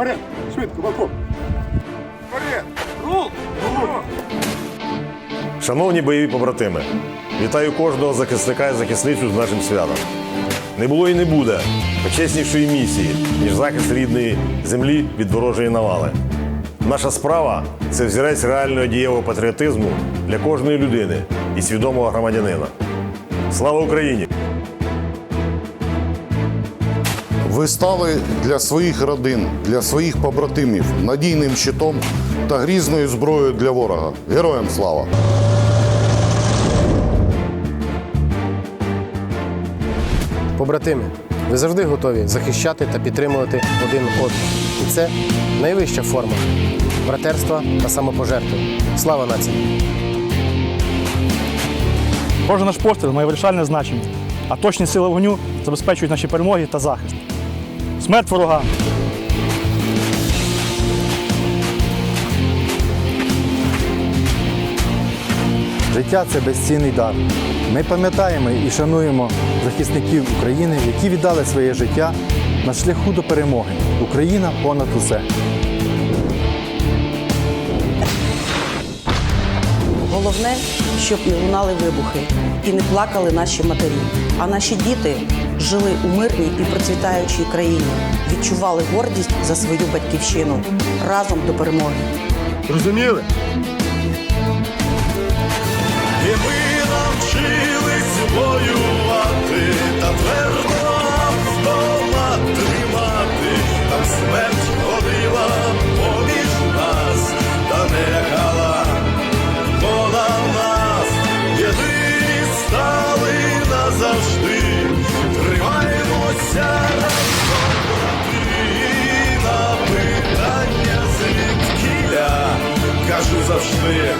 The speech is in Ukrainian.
Вперед! Швидко, балкон! Вперед! Рух! Рух! Шановні бойові побратими, вітаю кожного захисника і захисницю з нашим святом. Не було і не буде почеснішої місії, ніж захист рідної землі від ворожої навали. Наша справа це взірець реального дієвого патріотизму для кожної людини і свідомого громадянина. Слава Україні! Ви стали для своїх родин, для своїх побратимів надійним щитом та грізною зброєю для ворога. Героям слава! Побратими, ви завжди готові захищати та підтримувати один одного. І це найвища форма братерства та самопожертви. Слава нації! Кожен наш постріл має вирішальне значення, а точні сили вогню забезпечують наші перемоги та захист. Смерть ворога! Життя це безцінний дар. Ми пам'ятаємо і шануємо захисників України, які віддали своє життя на шляху до перемоги. Україна понад усе. Головне, щоб не лунали вибухи і не плакали наші матері. А наші діти жили у мирній і процвітаючій країні, відчували гордість за свою батьківщину разом до перемоги. Розуміли? Назавжди, тримаємося на питання звідкіля, кажу завжди.